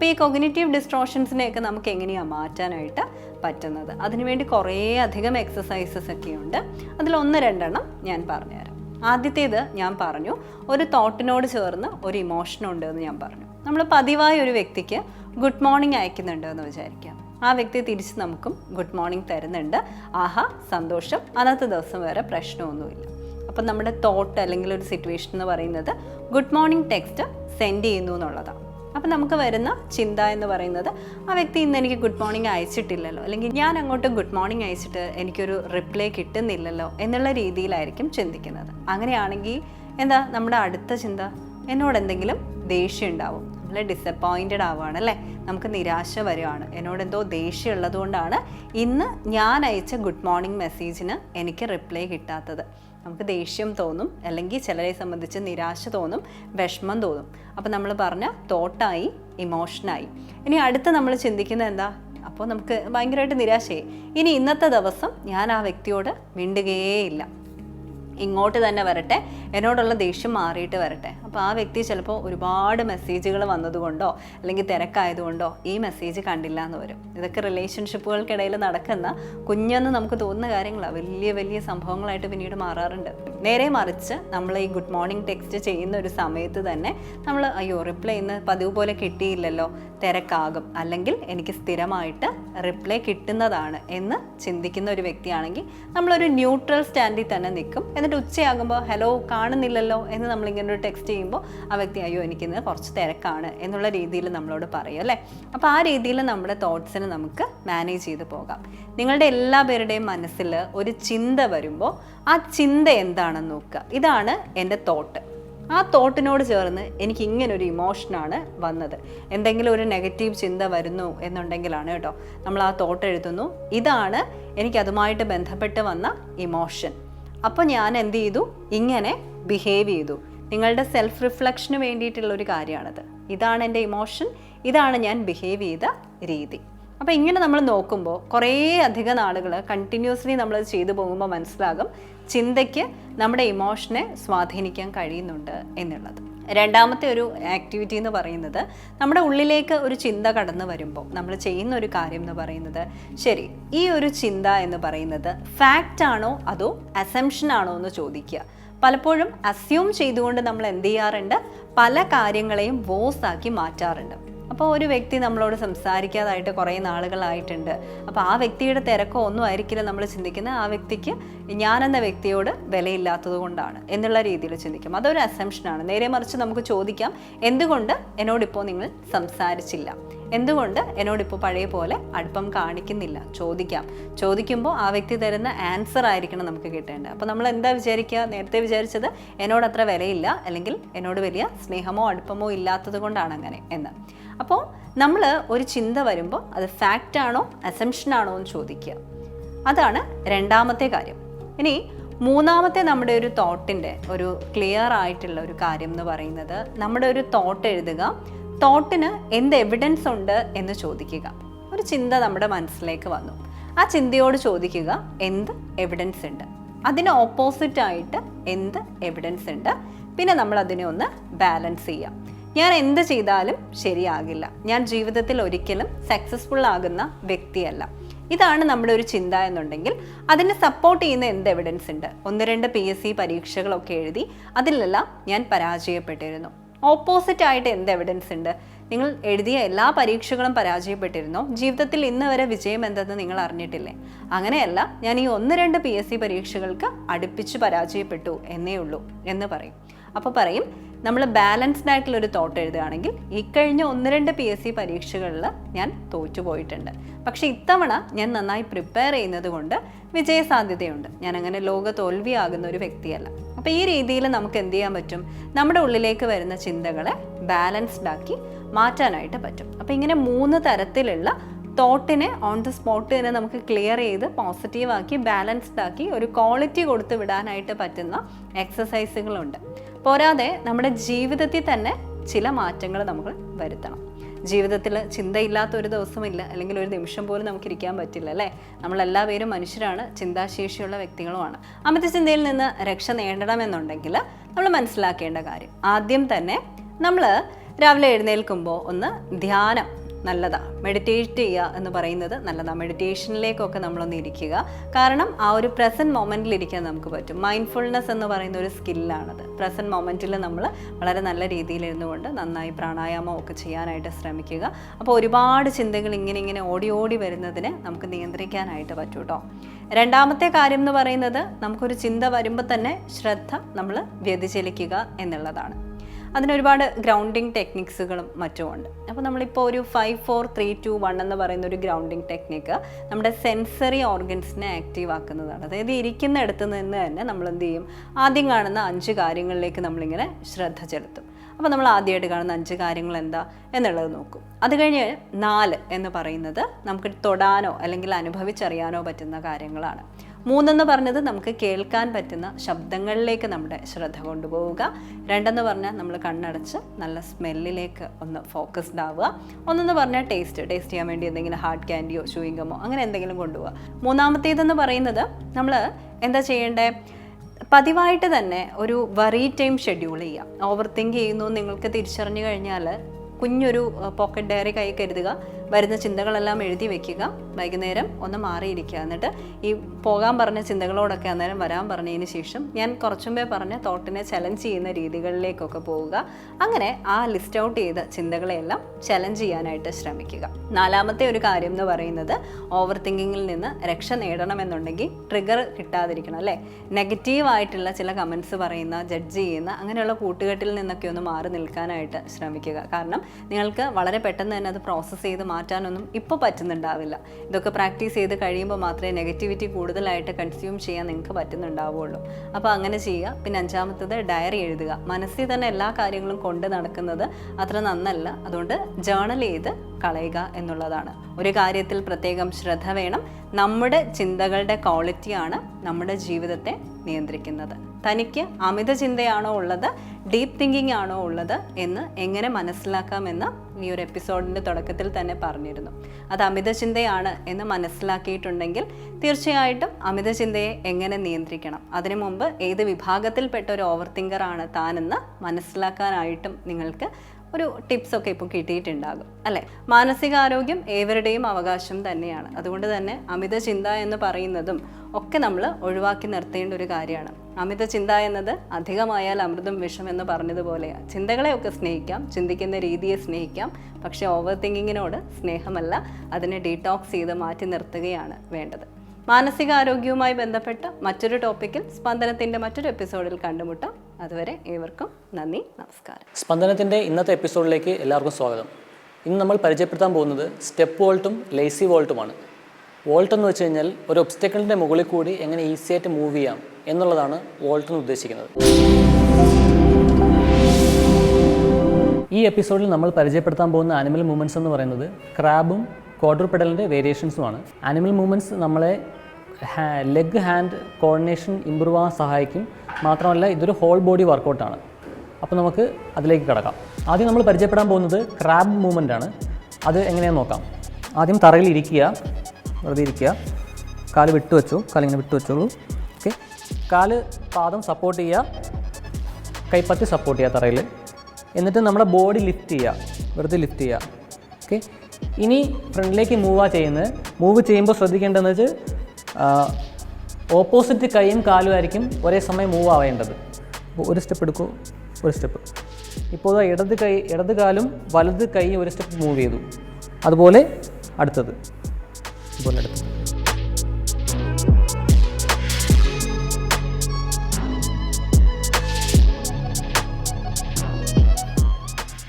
അപ്പോൾ ഈ കൊഗ്നേറ്റീവ് ഡിസ്ട്രോഷൻസിനെയൊക്കെ നമുക്ക് എങ്ങനെയാണ് മാറ്റാനായിട്ട് പറ്റുന്നത്? അതിനുവേണ്ടി കുറേ അധികം എക്സസൈസസ് ഒക്കെ ഉണ്ട് അതിലൊന്ന് രണ്ടെണ്ണം ഞാൻ പറഞ്ഞുതരാം. ആദ്യത്തേത് ഞാൻ പറഞ്ഞു ഒരു തോട്ടിനോട് ചേർന്ന് ഒരു ഇമോഷൻ ഉണ്ട് എന്ന് ഞാൻ പറഞ്ഞു. നമ്മൾ പതിവായി ഒരു വ്യക്തിക്ക് ഗുഡ് മോർണിംഗ് അയക്കുന്നുണ്ട് എന്ന് വിചാരിക്കാം. ആ വ്യക്തി തിരിച്ച് നമുക്കും ഗുഡ് മോർണിംഗ് തരുന്നുണ്ട്. ആഹാ സന്തോഷം. അന്നത്തെ ദിവസം വേറെ പ്രശ്നമൊന്നുമില്ല. അപ്പം നമ്മുടെ തോട്ട് അല്ലെങ്കിൽ ഒരു സിറ്റുവേഷൻ എന്ന് പറയുന്നത് ഗുഡ് മോർണിംഗ് ടെക്സ്റ്റ് സെൻഡ് ചെയ്യുന്നു എന്നുള്ളതാണ്. അപ്പം നമുക്ക് വരുന്ന ചിന്ത എന്ന് പറയുന്നത് ആ വ്യക്തി ഇന്ന് എനിക്ക് ഗുഡ് മോർണിംഗ് അയച്ചിട്ടില്ലല്ലോ. അല്ലെങ്കിൽ ഞാൻ അങ്ങോട്ട് ഗുഡ് മോർണിംഗ് അയച്ചിട്ട് എനിക്കൊരു റിപ്ലൈ കിട്ടുന്നില്ലല്ലോ എന്നുള്ള രീതിയിലായിരിക്കും ചിന്തിക്കുന്നത്. അങ്ങനെയാണെങ്കിൽ എന്താ നമ്മുടെ അടുത്ത ചിന്ത? എന്നോട് എന്തെങ്കിലും ദേഷ്യം ഉണ്ടാവും. നമ്മൾ ഡിസപ്പോയിന്റഡ് ആവുകയാണ് അല്ലേ? നമുക്ക് നിരാശ വരുവാണ്. എന്നോട് എന്തോ ദേഷ്യം ഉള്ളതുകൊണ്ടാണ് ഇന്ന് ഞാൻ അയച്ച ഗുഡ് മോർണിംഗ് മെസ്സേജിന് എനിക്ക് റിപ്ലൈ കിട്ടാത്തത്. നമുക്ക് ദേഷ്യം തോന്നും അല്ലെങ്കിൽ ചിലരെ സംബന്ധിച്ച് നിരാശ തോന്നും വിഷമം തോന്നും. അപ്പോൾ നമ്മൾ പറഞ്ഞ തോട്ടായി ഇമോഷനായി ഇനി അടുത്ത് നമ്മൾ ചിന്തിക്കുന്നത് എന്താ? അപ്പോൾ നമുക്ക് ഭയങ്കരമായിട്ട് നിരാശയായി. ഇനി ഇന്നത്തെ ദിവസം ഞാൻ ആ വ്യക്തിയോട് മിണ്ടുകയേയില്ല. ഇങ്ങോട്ട് തന്നെ വരട്ടെ എന്നോടുള്ള ദേഷ്യം മാറിയിട്ട് വരട്ടെ. അപ്പോൾ ആ വ്യക്തി ചിലപ്പോൾ ഒരുപാട് മെസ്സേജുകൾ വന്നതുകൊണ്ടോ അല്ലെങ്കിൽ തിരക്കായതുകൊണ്ടോ ഈ മെസ്സേജ് കണ്ടില്ല എന്ന് വരും. ഇതൊക്കെ റിലേഷൻഷിപ്പുകൾക്കിടയിൽ നടക്കുന്ന കുഞ്ഞെന്ന് നമുക്ക് തോന്നുന്ന കാര്യങ്ങളാണ് വലിയ വലിയ സംഭവങ്ങളായിട്ട് പിന്നീട് മാറാറുണ്ട്. നേരെ മറിച്ച് നമ്മൾ ഈ ഗുഡ് മോർണിംഗ് ടെക്സ്റ്റ് ചെയ്യുന്ന ഒരു സമയത്ത് തന്നെ നമ്മൾ അയ്യോ റിപ്ലൈ ഇന്ന് പതിവ് പോലെ കിട്ടിയില്ലല്ലോ തിരക്കാകും. അല്ലെങ്കിൽ എനിക്ക് സ്ഥിരമായിട്ട് റിപ്ലൈ കിട്ടുന്നതാണ് എന്ന് ചിന്തിക്കുന്ന ഒരു വ്യക്തിയാണെങ്കിൽ നമ്മളൊരു ന്യൂട്രൽ സ്റ്റാൻഡിൽ തന്നെ നിൽക്കും. എന്നിട്ട് ഉച്ചയാകുമ്പോൾ ഹലോ കാണുന്നില്ലല്ലോ എന്ന് നമ്മളിങ്ങനെ ഒരു ടെക്സ്റ്റ് ചെയ്യുമ്പോൾ ആ വ്യക്തി അയ്യോ എനിക്കിന്ന് കുറച്ച് തിരക്കാണ് എന്നുള്ള രീതിയിൽ നമ്മളോട് പറയും അല്ലേ? അപ്പോൾ ആ രീതിയിൽ നമ്മുടെ തോട്ട്സിനെ നമുക്ക് മാനേജ് ചെയ്ത് പോകാം. നിങ്ങളുടെ എല്ലാ പേരുടെയും മനസ്സിൽ ഒരു ചിന്ത വരുമ്പോൾ ആ ചിന്ത എന്താണെന്ന് നോക്കുക. ഇതാണ് എന്റെ തോട്ട് ആ തോട്ടിനോട് ചേർന്ന് എനിക്ക് ഇങ്ങനെ ഒരു ഇമോഷനാണ് വന്നത്. എന്തെങ്കിലും ഒരു നെഗറ്റീവ് ചിന്ത വരുന്നു എന്നുണ്ടെങ്കിലാണ് കേട്ടോ നമ്മൾ ആ തോട്ട് എഴുതുന്നു. ഇതാണ് എനിക്ക് അതുമായിട്ട് ബന്ധപ്പെട്ട് വന്ന ഇമോഷൻ അപ്പോൾ ഞാൻ എന്ത് ചെയ്തു? ഇങ്ങനെ ബിഹേവ് ചെയ്തു. നിങ്ങളുടെ സെൽഫ് റിഫ്ലക്ഷന് വേണ്ടിയിട്ടുള്ള ഒരു കാര്യമാണത്. ഇതാണ് എന്റെ ഇമോഷൻ ഇതാണ് ഞാൻ ബിഹേവ് ചെയ്ത രീതി. അപ്പോൾ ഇങ്ങനെ നമ്മൾ നോക്കുമ്പോൾ കുറേ അധികം നാളുകൾ കണ്ടിന്യൂസ്ലി നമ്മൾ ചെയ്തു പോകുമ്പോൾ മനസ്സിലാകും ചിന്തയ്ക്ക് നമ്മുടെ ഇമോഷനെ സ്വാധീനിക്കാൻ കഴിയുന്നുണ്ട് എന്നുള്ളത്. രണ്ടാമത്തെ ഒരു ആക്ടിവിറ്റി എന്ന് പറയുന്നത് നമ്മുടെ ഉള്ളിലേക്ക് ഒരു ചിന്ത കടന്നു വരുമ്പോൾ നമ്മൾ ചെയ്യുന്ന ഒരു കാര്യം എന്ന് പറയുന്നത് ശരി ഈ ഒരു ചിന്ത എന്ന് പറയുന്നത് ഫാക്റ്റ് ആണോ അതോ അസംഷൻ ആണോ എന്ന് ചോദിക്കുക. പലപ്പോഴും അസ്യൂം ചെയ്തുകൊണ്ട് നമ്മൾ എന്ത് ചെയ്യാറുണ്ട്? പല കാര്യങ്ങളെയും വോസ് ആക്കി മാറ്റാറുണ്ട്. അപ്പോൾ ഒരു വ്യക്തി നമ്മളോട് സംസാരിക്കാതായിട്ട് കുറേ നാളുകളായിട്ടുണ്ട്. അപ്പോൾ ആ വ്യക്തിയുടെ തിരക്കോ ഒന്നും ആയിരിക്കില്ല നമ്മൾ ചിന്തിക്കുന്നത്. ആ വ്യക്തിക്ക് ഞാനെന്ന വ്യക്തിയോട് വിലയില്ലാത്തത് കൊണ്ടാണ് എന്നുള്ള രീതിയിൽ ചിന്തിക്കും. അതൊരു അസംഷനാണ് നേരെ മറിച്ച് നമുക്ക് ചോദിക്കാം എന്തുകൊണ്ട് എന്നോടിപ്പോൾ നിങ്ങൾ സംസാരിച്ചില്ല? എന്തുകൊണ്ട് എന്നോടിപ്പോൾ പഴയ പോലെ അടുപ്പം കാണിക്കുന്നില്ല? ചോദിക്കാം. ചോദിക്കുമ്പോൾ ആ വ്യക്തി തരുന്ന ആൻസർ ആയിരിക്കണം നമുക്ക് കിട്ടേണ്ടത്. അപ്പോൾ നമ്മൾ എന്താ വിചാരിക്കുക? നേരത്തെ വിചാരിച്ചത് എന്നോട് അത്ര വിലയില്ല അല്ലെങ്കിൽ എന്നോട് വലിയ സ്നേഹമോ അടുപ്പമോ ഇല്ലാത്തത് കൊണ്ടാണ് അങ്ങനെ എന്ന്. അപ്പോൾ നമ്മൾ ഒരു ചിന്ത വരുമ്പോൾ അത് ഫാക്റ്റ് ആണോ അസംഷൻ ആണോ എന്ന് ചോദിക്കുക. അതാണ് രണ്ടാമത്തെ കാര്യം. ഇനി മൂന്നാമത്തെ നമ്മുടെ ഒരു തോട്ടിന്റെ ഒരു ക്ലിയർ ആയിട്ടുള്ള ഒരു കാര്യം എന്ന് പറയുന്നത് നമ്മുടെ ഒരു തോട്ട് എഴുതുക. തോട്ടിന് എന്ത് എവിഡൻസ് ഉണ്ട് എന്ന് ചോദിക്കുക. ഒരു ചിന്ത നമ്മുടെ മനസ്സിലേക്ക് വന്നു. ആ ചിന്തയോട് ചോദിക്കുക എന്ത് എവിഡൻസ് ഉണ്ട്? അതിന് ഓപ്പോസിറ്റ് ആയിട്ട് എന്ത് എവിഡൻസ് ഉണ്ട്? പിന്നെ നമ്മൾ അതിനെ ഒന്ന് ബാലൻസ് ചെയ്യാം. ഞാൻ എന്ത് ചെയ്താലും ശരിയാകില്ല. ഞാൻ ജീവിതത്തിൽ ഒരിക്കലും സക്സസ്ഫുൾ ആകുന്ന വ്യക്തിയല്ല. ഇതാണ് നമ്മുടെ ഒരു ചിന്ത എന്നുണ്ടെങ്കിൽ അതിനെ സപ്പോർട്ട് ചെയ്യുന്ന എന്ത് എവിഡൻസ് ഉണ്ട്? ഒന്ന് രണ്ട് പി എസ് സി പരീക്ഷകളൊക്കെ എഴുതി അതിലെല്ലാം ഞാൻ പരാജയപ്പെട്ടിരുന്നു. ഓപ്പോസിറ്റ് ആയിട്ട് എന്ത് എവിഡൻസ് ഉണ്ട്? നിങ്ങൾ എഴുതിയ എല്ലാ പരീക്ഷകളും പരാജയപ്പെട്ടിരുന്നു? ജീവിതത്തിൽ ഇന്ന് വരെ വിജയം എന്തെന്ന് നിങ്ങൾ അറിഞ്ഞിട്ടില്ലേ? അങ്ങനെയല്ല ഞാൻ ഈ ഒന്ന് രണ്ട് പി എസ് സി പരീക്ഷകൾക്ക് അടുപ്പിച്ച് പരാജയപ്പെട്ടു എന്നേ ഉള്ളൂ എന്ന് പറയും. അപ്പോൾ പറയും നമ്മൾ ബാലൻസ്ഡ് ആയിട്ടുള്ള ഒരു തോട്ട് എഴുതുകയാണെങ്കിൽ ഇക്കഴിഞ്ഞ ഒന്ന് രണ്ട് പി എസ് സി പരീക്ഷകളിൽ ഞാൻ തോറ്റുപോയിട്ടുണ്ട് പക്ഷേ ഇത്തവണ ഞാൻ നന്നായി പ്രിപ്പയർ ചെയ്യുന്നത് കൊണ്ട് വിജയസാധ്യതയുണ്ട്. ഞാൻ അങ്ങനെ ലോക തോൽവിയാകുന്ന ഒരു വ്യക്തിയല്ല. അപ്പോൾ ഈ രീതിയിൽ നമുക്ക് എന്ത് ചെയ്യാൻ പറ്റും? നമ്മുടെ ഉള്ളിലേക്ക് വരുന്ന ചിന്തകളെ ബാലൻസ്ഡ് ആക്കി മാറ്റാനായിട്ട് പറ്റും. അപ്പോൾ ഇങ്ങനെ മൂന്ന് തരത്തിലുള്ള തോട്ടിനെ ഓൺ ദ സ്പോട്ട് തന്നെ നമുക്ക് ക്ലിയർ ചെയ്ത് പോസിറ്റീവാക്കി ബാലൻസ്ഡ് ആക്കി ഒരു ക്വാളിറ്റി കൊടുത്ത് വിടാനായിട്ട് പറ്റുന്ന എക്സസൈസുകളുണ്ട് പോരാതെ നമ്മുടെ ജീവിതത്തിൽ തന്നെ ചില മാറ്റങ്ങൾ നമുക്ക് വരുത്തണം. ജീവിതത്തിൽ ചിന്തയില്ലാത്ത ഒരു ദിവസമില്ല. അല്ലെങ്കിൽ ഒരു നിമിഷം പോലും നമുക്ക് ഇരിക്കാൻ പറ്റില്ല അല്ലേ? നമ്മളെല്ലാവരും മനുഷ്യരാണ് ചിന്താശേഷിയുള്ള വ്യക്തികളുമാണ്. അമിത ചിന്തയിൽ നിന്ന് രക്ഷ നേടണമെന്നുണ്ടെങ്കിൽ നമ്മൾ മനസ്സിലാക്കേണ്ട കാര്യം ആദ്യം തന്നെ നമ്മൾ രാവിലെ എഴുന്നേൽക്കുമ്പോൾ ഒന്ന് ധ്യാനം. നല്ലതാണ് മെഡിറ്റേറ്റ് ചെയ്യുക എന്ന് പറയുന്നത് നല്ലതാണ് മെഡിറ്റേഷനിലേക്കൊക്കെ നമ്മളൊന്ന് ഇരിക്കുക. കാരണം ആ ഒരു പ്രസന്റ് മൊമെന്റിൽ ഇരിക്കാൻ നമുക്ക് പറ്റും. മൈൻഡ്ഫുൾനെസ് എന്ന് പറയുന്ന ഒരു സ്കില്ലാണത് പ്രസന്റ് മൊമെന്റിൽ നമ്മൾ വളരെ നല്ല രീതിയിൽ ഇരുന്നുകൊണ്ട് നന്നായി പ്രാണായാമം ഒക്കെ ചെയ്യാനായിട്ട് ശ്രമിക്കുക. അപ്പോൾ ഒരുപാട് ചിന്തകൾ ഇങ്ങനെ ഇങ്ങനെ ഓടി ഓടി വരുന്നതിനെ നമുക്ക് നിയന്ത്രിക്കാനായിട്ട് പറ്റും കേട്ടോ രണ്ടാമത്തെ കാര്യം എന്ന് പറയുന്നത് നമുക്കൊരു ചിന്ത വരുമ്പോൾ തന്നെ ശ്രദ്ധ നമ്മൾ വ്യതിചലിക്കുക എന്നുള്ളതാണ്. അതിനൊരുപാട് ഗ്രൗണ്ടിങ് ടെക്നിക്സുകളും മറ്റുമുണ്ട് അപ്പോൾ നമ്മളിപ്പോൾ ഒരു five four three two one എന്ന് പറയുന്ന ഒരു ഗ്രൗണ്ടിങ് ടെക്നിക്ക് നമ്മുടെ സെൻസറി ഓർഗൻസിനെ ആക്റ്റീവ് ആക്കുന്നതാണ്. അതായത് ഇരിക്കുന്ന ഇടത്ത് നിന്ന് തന്നെ നമ്മൾ എന്ത് ചെയ്യും? ആദ്യം കാണുന്ന അഞ്ച് കാര്യങ്ങളിലേക്ക് നമ്മളിങ്ങനെ ശ്രദ്ധ ചെലുത്തും. അപ്പോൾ നമ്മൾ ആദ്യമായിട്ട് കാണുന്ന അഞ്ച് കാര്യങ്ങൾ എന്താ എന്നുള്ളത് നോക്കും. അത് കഴിഞ്ഞ് നാല് എന്ന് പറയുന്നത് നമുക്ക് തൊടാനോ അല്ലെങ്കിൽ അനുഭവിച്ചറിയാനോ പറ്റുന്ന കാര്യങ്ങളാണ്. മൂന്നെന്ന് പറഞ്ഞത് നമുക്ക് കേൾക്കാൻ പറ്റുന്ന ശബ്ദങ്ങളിലേക്ക് നമ്മുടെ ശ്രദ്ധ കൊണ്ടുപോവുക. രണ്ടെന്ന് പറഞ്ഞാൽ നമ്മൾ കണ്ണടച്ച് നല്ല സ്മെല്ലിലേക്ക് ഒന്ന് ഫോക്കസ്ഡ് ആവുക. ഒന്നെന്ന് പറഞ്ഞാൽ ടേസ്റ്റ് ടേസ്റ്റ് ചെയ്യാൻ വേണ്ടി എന്തെങ്കിലും ഹാർഡ് ക്യാൻഡിയോ ചൂയിങ്കമോ അങ്ങനെ എന്തെങ്കിലും കൊണ്ടുപോവുക. മൂന്നാമത്തേതെന്ന് പറയുന്നത് നമ്മൾ എന്താ ചെയ്യേണ്ടത് പതിവായിട്ട് തന്നെ ഒരു വറി ടൈം ഷെഡ്യൂൾ ചെയ്യുക ഓവർ തിങ്ക് ചെയ്യുന്നു നിങ്ങൾക്ക് തിരിച്ചറിഞ്ഞു കഴിഞ്ഞാൽ കുഞ്ഞൊരു പോക്കറ്റ് ഡയറി കൈ കരുതുക. വരുന്ന ചിന്തകളെല്ലാം എഴുതി വെക്കുക. വൈകുന്നേരം ഒന്ന് മാറിയിരിക്കുക. എന്നിട്ട് ഈ പോകാൻ പറഞ്ഞ ചിന്തകളോടൊക്കെ അന്നേരം വരാൻ പറഞ്ഞതിന് ശേഷം ഞാൻ കുറച്ചുമ്പേ പറഞ്ഞ തോട്ടിനെ ചലഞ്ച് ചെയ്യുന്ന രീതികളിലേക്കൊക്കെ പോവുക. അങ്ങനെ ആ ലിസ്റ്റ് ഔട്ട് ചെയ്ത ചിന്തകളെയെല്ലാം ചലഞ്ച് ചെയ്യാനായിട്ട് ശ്രമിക്കുക. നാലാമത്തെ ഒരു കാര്യം എന്ന് പറയുന്നത് ഓവർ തിങ്കിങ്ങിൽ നിന്ന് രക്ഷ നേടണമെന്നുണ്ടെങ്കിൽ ട്രിഗർ കിട്ടാതിരിക്കണം അല്ലേ? നെഗറ്റീവായിട്ടുള്ള ചില കമൻസ് പറയുന്ന ജഡ്ജ് ചെയ്യുന്ന അങ്ങനെയുള്ള കൂട്ടുകെട്ടിൽ നിന്നൊക്കെ ഒന്ന് മാറി നിൽക്കാനായിട്ട് ശ്രമിക്കുക. കാരണം നിങ്ങൾക്ക് വളരെ പെട്ടെന്ന് തന്നെ അത് പ്രോസസ്സ് ചെയ്ത് മാറ്റാനൊന്നും ഇപ്പോൾ പറ്റുന്നുണ്ടാവില്ല. ഇതൊക്കെ പ്രാക്ടീസ് ചെയ്ത് കഴിയുമ്പോൾ മാത്രമേ നെഗറ്റിവിറ്റി കൂടുതലായിട്ട് കൺസ്യൂം ചെയ്യാൻ നിങ്ങൾക്ക് പറ്റുന്നുണ്ടാവുള്ളൂ. അപ്പോൾ അങ്ങനെ ചെയ്യുക പിന്നെ അഞ്ചാമത്തത് ഡയറി എഴുതുക. മനസ്സിൽ തന്നെ എല്ലാ കാര്യങ്ങളും കൊണ്ട് നടക്കുന്നത് അത്ര നന്നല്ല. അതുകൊണ്ട് ജേണൽ ചെയ്ത് കളയുക എന്നുള്ളതാണ്. ഒരു കാര്യത്തിൽ പ്രത്യേകം ശ്രദ്ധ വേണം. നമ്മുടെ ചിന്തകളുടെ ക്വാളിറ്റിയാണ് നമ്മുടെ ജീവിതത്തെ നിയന്ത്രിക്കുന്നത്. തനിക്ക് അമിത ചിന്തയാണോ ഉള്ളത് ഡീപ്പ് തിങ്കിങ് ആണോ ഉള്ളത് എന്ന് എങ്ങനെ മനസ്സിലാക്കാമെന്ന് ഈ ഒരു എപ്പിസോഡിന്റെ തുടക്കത്തിൽ തന്നെ പറഞ്ഞിരുന്നു. അത് അമിത ചിന്തയാണ് എന്ന് മനസ്സിലാക്കിയിട്ടുണ്ടെങ്കിൽ തീർച്ചയായിട്ടും അമിത ചിന്തയെ എങ്ങനെ നിയന്ത്രിക്കണം? അതിനു മുമ്പ് ഏത് വിഭാഗത്തിൽപ്പെട്ട ഒരു ഓവർ തിങ്കറാണ് താനെന്ന് മനസ്സിലാക്കാനായിട്ടും നിങ്ങൾക്ക് ഒരു ടിപ്സൊക്കെ ഇപ്പോൾ കിട്ടിയിട്ടുണ്ടാകും അല്ലേ? മാനസികാരോഗ്യം ഏവരുടെയും അവകാശം തന്നെയാണ്. അതുകൊണ്ട് തന്നെ അമിത ചിന്ത എന്ന് പറയുന്നതും ഒക്കെ നമ്മൾ ഒഴിവാക്കി നിർത്തേണ്ട ഒരു കാര്യമാണ്. അമിത ചിന്ത എന്നത് അധികമായാൽ അമൃതും വിഷം എന്ന് പറഞ്ഞതുപോലെയാണ് ചിന്തകളെയൊക്കെ സ്നേഹിക്കാം ചിന്തിക്കുന്ന രീതിയെ സ്നേഹിക്കാം പക്ഷേ ഓവർ തിങ്കിങ്ങിനോട് സ്നേഹമല്ല അതിനെ ഡീടോക്സ് ചെയ്ത് മാറ്റി നിർത്തുകയാണ് വേണ്ടത്. മാനസികാരോഗ്യവുമായി ബന്ധപ്പെട്ട മറ്റൊരു ടോപ്പിക്കിൽ സ്പന്ദനത്തിന്റെ മറ്റൊരു എപ്പിസോഡിൽ കണ്ടുമുട്ടാം. അതുവരെ ഏവർക്കും നന്ദി നമസ്കാരം. സ്പന്ദനത്തിന്റെ ഇന്നത്തെ എപ്പിസോഡിലേക്ക് എല്ലാവർക്കും സ്വാഗതം. ഇന്ന് നമ്മൾ പരിചയപ്പെടുത്താൻ പോകുന്നത് സ്റ്റെപ്പ് വോൾട്ടും ലേസി വോൾട്ടുമാണ്. വോൾട്ട് എന്ന് വെച്ച് കഴിഞ്ഞാൽ ഒരു ഒബ്സ്റ്റക്കിളിന്റെ മുകളിൽ കൂടി എങ്ങനെ ഈസി ആയിട്ട് മൂവ് ചെയ്യാം എന്നുള്ളതാണ് വോൾട്ട് എന്ന് ഉദ്ദേശിക്കുന്നത്. ഈ എപ്പിസോഡിൽ നമ്മൾ പരിചയപ്പെടുത്താൻ പോകുന്ന ആനിമൽ മൂവ്മെന്റ്സ് എന്ന് പറയുന്നത് ക്രാബും ക്വാഡ്രൂപ്പെഡലിന്റെ വേരിയേഷൻസുമാണ്. ആനിമൽ മൂവ്മെന്റ്സ് നമ്മളെ ലെഗ് ഹാൻഡ് കോർഡിനേഷൻ ഇമ്പ്രൂവ് ആവാൻ സഹായിക്കും. മാത്രമല്ല ഇതൊരു ഹോൾ ബോഡി വർക്കൗട്ടാണ് അപ്പോൾ നമുക്ക് അതിലേക്ക് കിടക്കാം. ആദ്യം നമ്മൾ പരിചയപ്പെടാൻ പോകുന്നത് ക്രാബ് മൂവ്മെന്റ് ആണ്. അത് എങ്ങനെയാണെന്ന് നോക്കാം. ആദ്യം തറയിൽ ഇരിക്കുക. വെറുതെ ഇരിക്കുക. കാൽ വിട്ടു വെച്ചു. കാലിങ്ങനെ വിട്ടു വെച്ചോളൂ. ഓക്കെ. കാൽ പാദം സപ്പോർട്ട് ചെയ്യുക. കൈപ്പത്തി സപ്പോർട്ട് ചെയ്യുക തറയിൽ. എന്നിട്ട് നമ്മുടെ ബോഡി ലിഫ്റ്റ് ചെയ്യുക. വെറുതെ ലിഫ്റ്റ് ചെയ്യുക. ഓക്കെ. ഇനി ഫ്രണ്ടിലേക്ക് മൂവാ ചെയ്യുന്നത്. മൂവ് ചെയ്യുമ്പോൾ ശ്രദ്ധിക്കേണ്ടതെന്ന് വെച്ച് ഓപ്പോസിറ്റ് കൈയും കാലും ആയിരിക്കും ഒരേ സമയം മൂവ് ആവേണ്ടത്. അപ്പോൾ ഒരു സ്റ്റെപ്പ് എടുക്കൂ ഒരു സ്റ്റെപ്പ് ഇപ്പോൾ ഇടത് കൈ ഇടത് കാലും വലത് കൈ ഒരു സ്റ്റെപ്പ് മൂവ് ചെയ്തു. അതുപോലെ അടുത്തത്. അതുപോലെ അടുത്തത്.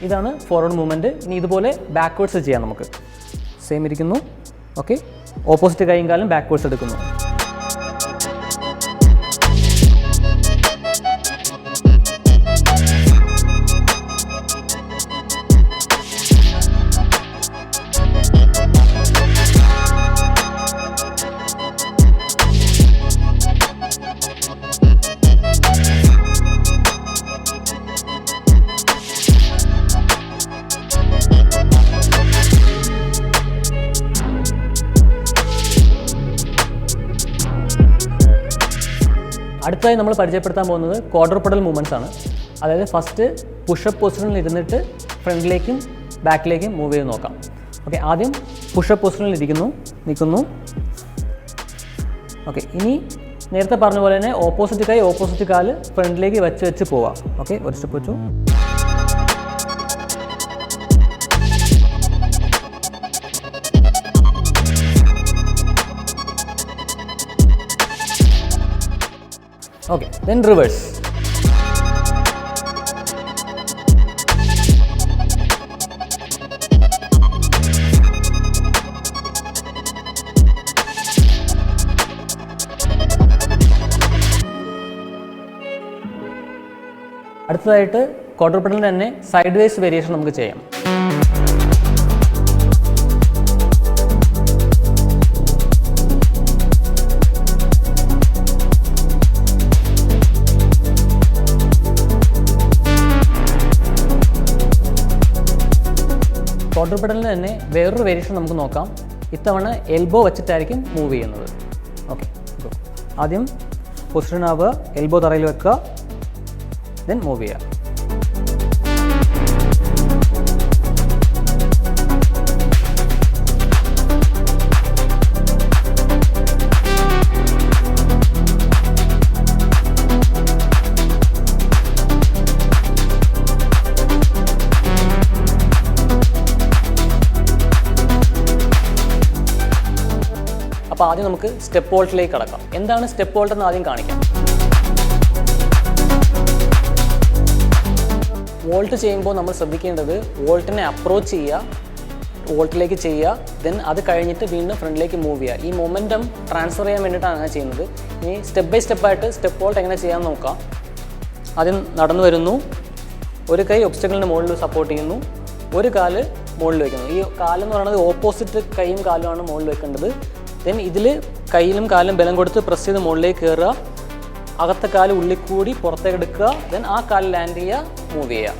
ഇതാണ് ഫോർവേഡ് മൂവ്മെന്റ് ഇനി ഇതുപോലെ ബാക്ക്വേഡ്സ് ചെയ്യാം നമുക്ക്. സെയിം ഇരിക്കുന്നു. ഓക്കെ ഓപ്പോസിറ്റ് കൈയും കാലും ബാക്ക്വേർഡ്സ് എടുക്കുന്നു. അടുത്തതായി നമ്മൾ പരിചയപ്പെടുത്താൻ പോകുന്നത് ക്വാഡർപെഡൽ മൂവ്മെന്റ്സ് ആണ്. അതായത് ഫസ്റ്റ് പുഷപ്പ് പൊസിഷനിൽ ഇരുന്നിട്ട് ഫ്രണ്ടിലേക്കും ബാക്കിലേക്കും മൂവ് ചെയ്ത് നോക്കാം. ഓക്കെ ആദ്യം പുഷപ്പ് പൊസിഷനിൽ ഇരിക്കുന്നു നിൽക്കുന്നു. ഓക്കെ ഇനി നേരത്തെ പറഞ്ഞ പോലെ തന്നെ ഓപ്പോസിറ്റ് കൈ ഓപ്പോസിറ്റ് കാൽ ഫ്രണ്ടിലേക്ക് വെച്ച് വെച്ച് പോവാം. ഓക്കെ ഒരു സ്റ്റെപ്പ് വെച്ചു. ഓക്കെ ദെൻ റിവേഴ്സ് അടുത്തതായിട്ട് ക്വാർട്ടർ തന്നെ സൈഡ് വേസ് വേരിയേഷൻ നമുക്ക് ചെയ്യാം. ക്വാർട്ടർ പെഡലിന് തന്നെ വേറൊരു വേരിയേഷൻ നമുക്ക് നോക്കാം. ഇത്തവണ എൽബോ വെച്ചിട്ടായിരിക്കും മൂവ് ചെയ്യുന്നത്. ഓക്കെ ആദ്യം പൊസിഷൻ ആവുക എൽബോ തറയിൽ വെക്കുക ദെൻ മൂവ് ചെയ്യുക. അപ്പോൾ ആദ്യം നമുക്ക് സ്റ്റെപ്പ് വോൾട്ടിലേക്ക് കടക്കാം. എന്താണ് സ്റ്റെപ്പ് വോൾട്ട് എന്ന് ആദ്യം കാണിക്കാം. വോൾട്ട് ചെയ്യുമ്പോൾ നമ്മൾ ശ്രദ്ധിക്കേണ്ടത് വോൾട്ടിനെ അപ്രോച്ച് ചെയ്യുക വോൾട്ടിലേക്ക് ചെയ്യുക ദെൻ അത് കഴിഞ്ഞിട്ട് വീണ്ടും ഫ്രണ്ടിലേക്ക് മൂവ് ചെയ്യുക. ഈ മൊമെന്റം ട്രാൻസ്ഫർ ചെയ്യാൻ വേണ്ടിയിട്ടാണ് അങ്ങനെ ചെയ്യുന്നത്. ഇനി സ്റ്റെപ്പ് ബൈ സ്റ്റെപ്പായിട്ട് സ്റ്റെപ്പ് വോൾട്ട് എങ്ങനെ ചെയ്യാമെന്ന് നോക്കാം. ആദ്യം നടന്നു വരുന്നു. ഒരു കൈ ഒബ്സ്റ്റക്കിളിന്റെ മുകളിൽ സപ്പോർട്ട് ചെയ്യുന്നു. ഒരു കാൽ മുകളിൽ വയ്ക്കുന്നു. ഈ കാലെന്ന് പറയുന്നത് ഓപ്പോസിറ്റ് കൈയും കാലുമാണ് മുകളിൽ വെക്കേണ്ടത് ദെൻ ഇതിൽ കയ്യിലും കാലും ബലം കൊടുത്ത് പ്രസ് ചെയ്ത് മുകളിലേക്ക് കയറുക അകത്തെ കാൽ ഉള്ളിൽ കൂടി പുറത്തേക്ക് എടുക്കുക. ദെൻ ആ കാൽ ലാൻഡ് ചെയ്യുക മൂവ് ചെയ്യുക.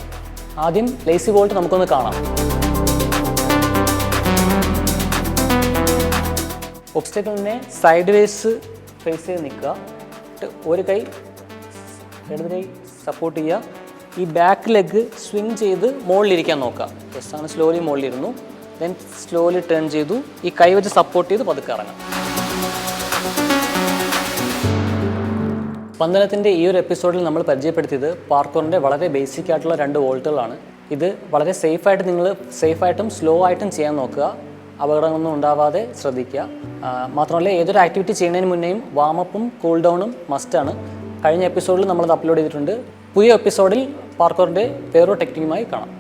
ആദ്യം ലേസി വോൾട്ട് നമുക്കൊന്ന് കാണാം. ഒബ്സ്റ്റക്കിളിനെ സൈഡ് വേസ് ഫേസ് ചെയ്ത് നിൽക്കുക. ഒരു കൈ ഇടത് കൈ സപ്പോർട്ട് ചെയ്യുക. ഈ ബാക്ക് ലെഗ് സ്വിങ് ചെയ്ത് മുകളിലിരിക്കാൻ നോക്കുക. ജസ്റ്റ് ആണ് സ്ലോലി മുകളിലിരുന്നു. ദെൻ സ്ലോലി ടേൺ ചെയ്തു. ഈ കൈ വെച്ച് സപ്പോർട്ട് ചെയ്ത് പതുക്കെ ഇറങ്ങാം. സ്പന്ദനത്തിന്റെ ഈ ഒരു എപ്പിസോഡിൽ നമ്മൾ പരിചയപ്പെടുത്തിയത് പാർക്കോറിന്റെ വളരെ ബേസിക് ആയിട്ടുള്ള രണ്ട് വോൾട്ടുകളാണ്. ഇത് വളരെ സേഫായിട്ട് നിങ്ങൾ സേഫായിട്ടും സ്ലോ ആയിട്ടും ചെയ്യാൻ നോക്കുക. അപകടങ്ങളൊന്നും ഉണ്ടാവാതെ ശ്രദ്ധിക്കുക. മാത്രമല്ല ഏതൊരു ആക്ടിവിറ്റി ചെയ്യുന്നതിന് മുന്നേയും വാമപ്പും കൂൾ ഡൗണും മസ്റ്റാണ് കഴിഞ്ഞ എപ്പിസോഡിൽ നമ്മളത് അപ്ലോഡ് ചെയ്തിട്ടുണ്ട്. പുതിയ എപ്പിസോഡിൽ പാർക്കോറിന്റെ വേറൊരു ടെക്നിക്കുമായി കാണാം.